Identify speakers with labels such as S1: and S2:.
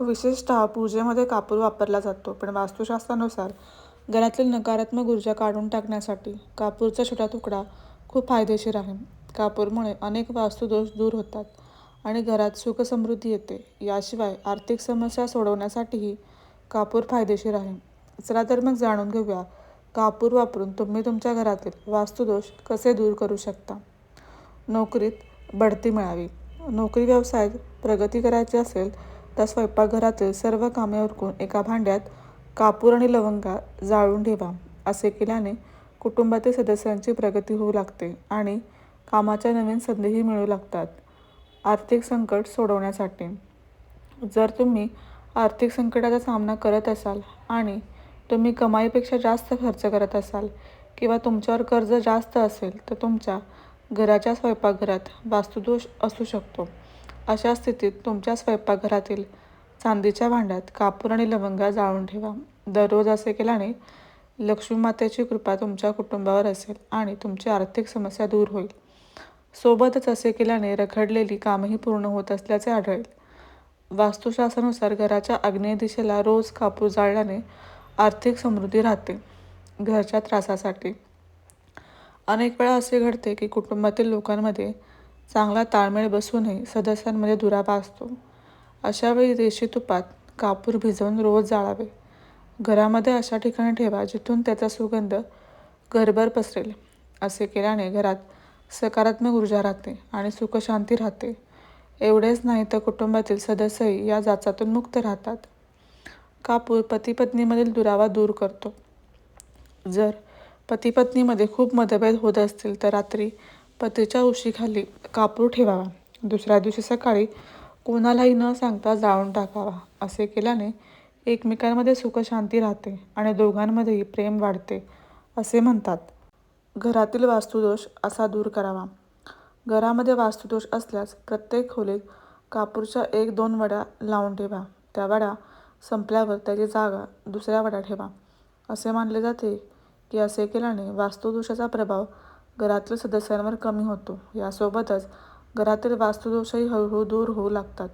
S1: विशेषतः पूजेमध्ये कापूर वापरला जातो पण वास्तुशास्त्रानुसार घरातील नकारात्मक ऊर्जा काढून टाकण्यासाठी कापूरचा छोटा तुकडा खूप फायदेशीर आहे. कापूरमुळे अनेक वास्तुदोष दूर होतात आणि घरात सुखसमृद्धी येते. याशिवाय आर्थिक समस्या सोडवण्यासाठीही कापूर फायदेशीर आहे. चला तर मग जाणून घेऊया कापूर वापरून तुम्ही तुमच्या घरातील वास्तुदोष कसे दूर करू शकता? नोकरीत बढती मिळावी. नोकरी व्यवसायात प्रगती करायची असेल त्या स्वयंपाकघरातील सर्व कामे उरकून एका भांड्यात कापूर आणि लवंगा जाळून ठेवा असे केल्याने कुटुंबातील सदस्यांची प्रगती होऊ लागते आणि कामाच्या नवीन संधीही मिळू लागतात. आर्थिक संकट सोडवण्यासाठी. जर तुम्ही आर्थिक संकटाचा सामना करत असाल आणि तुम्ही कमाईपेक्षा जास्त खर्च करत असाल किंवा तुमच्यावर कर्ज जास्त असेल तर तुमच्या घराच्या स्वयंपाकघरात वास्तुदोष असू शकतो. अशा स्थितीत तुमच्या स्वयंपाकघरातील चांदीच्या भांड्यात कापूर आणि लवंगा जाळून ठेवा. दररोज असे केल्याने लक्ष्मी मातेची कृपा तुमच्या कुटुंबावर असेल आणि तुमची आर्थिक समस्या दूर होईल. सोबतच असे केल्याने रखडलेली कामही पूर्ण होत असल्याचे आढळेल. वास्तुशास्त्रानुसार घराच्या आग्नेय दिशेला रोज कापूर जाळल्याने आर्थिक समृद्धी राहते घरच्या त्रासासाठी. अनेक वेळा असे घडते की कुटुंबातील लोकांमध्ये चांगला ताळमेळ बसूनही सदस्यांमध्ये दुरावा असतो. अशावेळी देशी तुपात कापूर भिजवून रोज जाळावे. घरामध्ये अशा ठिकाणी ठेवा जिथून त्याचा सुगंध घरभर पसरेल. असे केल्याने घरात सकारात्मक ऊर्जा राहते आणि सुखशांती राहते. एवढेच नाही तर कुटुंबातील सदस्यही या जाचातून मुक्त राहतात. कापूर पती पत्नीमधील दुरावा दूर करतो. जर पती पत्नीमध्ये खूप मतभेद होत असतील तर रात्री पतीच्या उशीखाली कापूर ठेवावा. दुसऱ्या दिवशी सकाळी कोणालाही न सांगता जाळून टाकावा असे केल्याने एकमेकांमध्ये सुखशांती राहते आणि दोघांमध्येही प्रेम वाढते असे म्हणतात. घरातील वास्तुदोष असा दूर करावा. घरामध्ये वास्तुदोष असल्यास प्रत्येक खोलीत कापूरच्या एक दोन वड्या लावून ठेवा. त्या वड्या संपल्यावर त्याची जागा दुसऱ्या वड्या ठेवा असे मानले जाते की असे केल्याने वास्तुदोषाचा प्रभाव घरातील सदस्यांवर कमी होतो. यासोबतच घरातील वास्तुदोषही हळूहळू दूर होऊ लागतात.